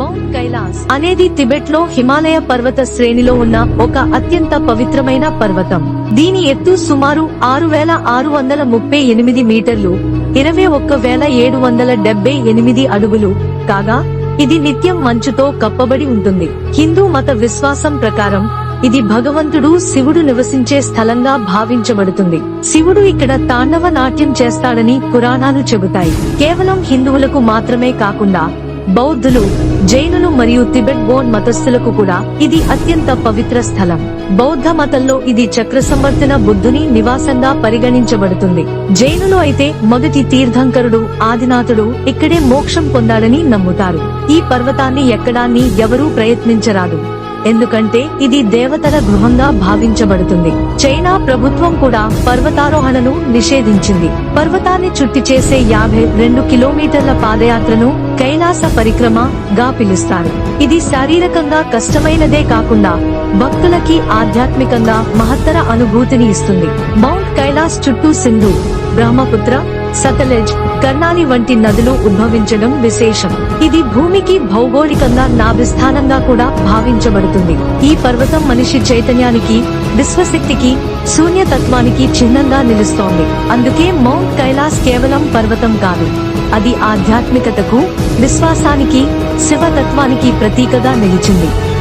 Mount Kailash అనేది టిబెట్లో హిమాలయ పర్వత శ్రేణిలో ఉన్న ఒక అత్యంత పవిత్రమైన పర్వతం. దీని ఎత్తు సుమారు ఆరు వేల ఆరు వందల ముప్పై ఎనిమిది మీటర్లు ఇరవై ఒక్క వేల ఏడు వందల డెబ్బై ఎనిమిది అడుగులు. కాగా ఇది నిత్యం మంచుతో కప్పబడి ఉంటుంది. హిందూ మత విశ్వాసం ప్రకారం ఇది భగవంతుడు శివుడు నివసించే స్థలంగా భావించబడుతుంది. శివుడు ఇక్కడ తాండవ నాట్యం చేస్తాడని పురాణాలు చెబుతాయి. కేవలం హిందువులకు మాత్రమే కాకుండా బౌద్ధులు జైనులు మరియు తిబెట్ బోన్ మతస్థులకు కూడా ఇది అత్యంత పవిత్ర స్థలం. బౌద్ధ మతంలో ఇది చక్ర సంవర్తన బుద్ధుని నివాసంగా పరిగణించబడుతుంది. జైనులు అయితే మొదటి తీర్థంకరుడు ఆదినాథుడు ఇక్కడే మోక్షం పొందాడని నమ్ముతారు. ఈ పర్వతాన్ని ఎక్కడాన్ని ఎవరూ ప్రయత్నించరాదు. ఎందుకంటే ఇది దేవతల గృహంగా భావించబడుతుంది. చైనా ప్రభుత్వం కూడా పర్వతారోహణను నిషేధించింది. పర్వతాన్ని చుట్టి చేసే యాభై రెండు కిలోమీటర్ల పాదయాత్రను కైలాస పరిక్రమ గా పిలుస్తారు. ఇది శారీరకంగా కష్టమైనదే కాకుండా భక్తులకి ఆధ్యాత్మికంగా మహత్తర అనుభూతిని ఇస్తుంది. మౌంట్ కైలాస్ చుట్టూ సింధు బ్రహ్మపుత్ర సతలెజ్ కర్ణాలి వంటి నదులు ఉద్భవించడం విశేషం. ఇది భూమికి భౌగోళికంగా నాభిస్థానంగా కూడా భావించబడుతుంది. ఈ పర్వతం మనిషి చైతన్యానికి విశ్వశక్తికి శూన్యతత్వానికి చిహ్నంగా నిలుస్తోంది. అందుకే మౌంట్ కైలాస్ కేవలం పర్వతం కాదు. అది ఆధ్యాత్మికతకు విశ్వాసానికి శివతత్వానికి ప్రతీకగా నిలిచింది.